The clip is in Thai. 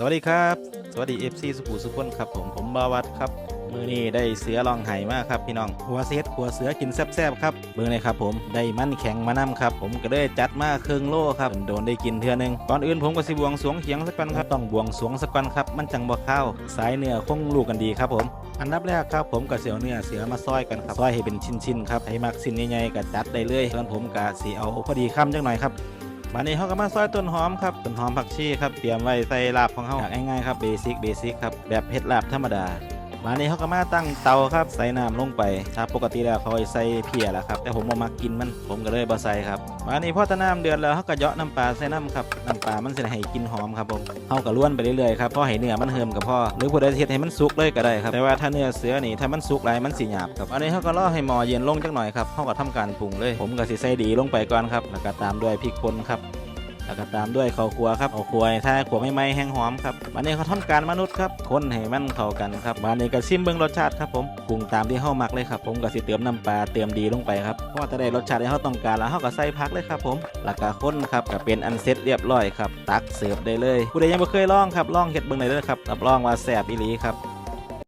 สวัสดีครับ สวัสดี FC สุขุสุขนครับผมผมบาวัดครับมือนี้ได้เสือลองไห้มากครับพี่น้องหัวเซตหัวเสือกินแซ่บๆครับเบอร์เลยครับผมได้มันแข็งมานํครับผมก็ได้จัดมาครึ่งโลครับโดนได้กินเทือหนึงก่อนอื่นผมก็สิบวงสวงเขียงสักก่อนครับต้องบวงสวงสักก่อนครับมันจังบ่ข้าวสายเนื้อคงลูกกันดีครับผม อันดับแรกครับผมก็เสียวเนื้อเสือมาซอยกันครับซอยให้เป็นชิ้นๆครับให้มักชิ้นใหญ่ๆก็จัดได้เลยส่วนผมก็สิเอาพอดีคำจังหน่อยครับ มานี้เขาก็มาซอยต้นหอมครับต้นหอมผักชีครับเตรียมไว้ใส่ลาบของเขาอยากง่ายๆครับเบสิกเบสิกครับแบบเฮ็ดลาบธรรมดา มานี้เขาก็มาตั้งเตาครับใส่น้ำลงไปถ้าปกติแล้วเขาใส่เพียแหละครับแต่ผมบ่มักกินมันผมก็เลยบ่ใส่ครับมานี้พอตะน้ำเดือดแล้วเขาก็เยาะน้ำปลาใส่น้ำครับน้ำปลามันสิได้ให้กินหอมครับผมเขาก็ล้วนไปเรื่อยๆครับพอให้เนื้อมันเหิมกับพ่อหรือผู้ใดเฮ็ดให้มันสุกเลยก็ได้ครับแต่ว่าถ้าเนื้อเสือนี่ถ้ามันสุกหลายมันสิหยาบครับอันนี้เขาก็รอให้หมอเย็นลงจักหน่อยครับเขาก็ทำการปรุงเลย ผมก็สิใส่ดีลงไปก่อนครับแล้วก็ตามด้วยพริกป่นครับ แล้วก็ตามด้วยข้าวคั่วครับข้าวคั่วถ้าขัวไม่ไหม้แห้งหอมครับวันนี้เขาทำการมนุษย์ครับคนให้มันเข้ากันครับวันนี้ก็ชิมเบิ้งรสชาติครับผมปรุงตามที่เฮามักเลยครับผมก็สิเติมน้ำปลาเติมดีลงไปครับเพราะว่าจะได้รสชาติที่เฮาต้องการแล้วเฮาก็ใส่ผักเลยครับผมแล้วก็คนครับก็เป็นอันเสร็จเรียบร้อยครับตักเสิร์ฟได้เลยผู้ใดยังไม่เคยลองครับลองเฮ็ดเบิ้งได้เลยครับรับรองว่าแซ่บอีหลีครับ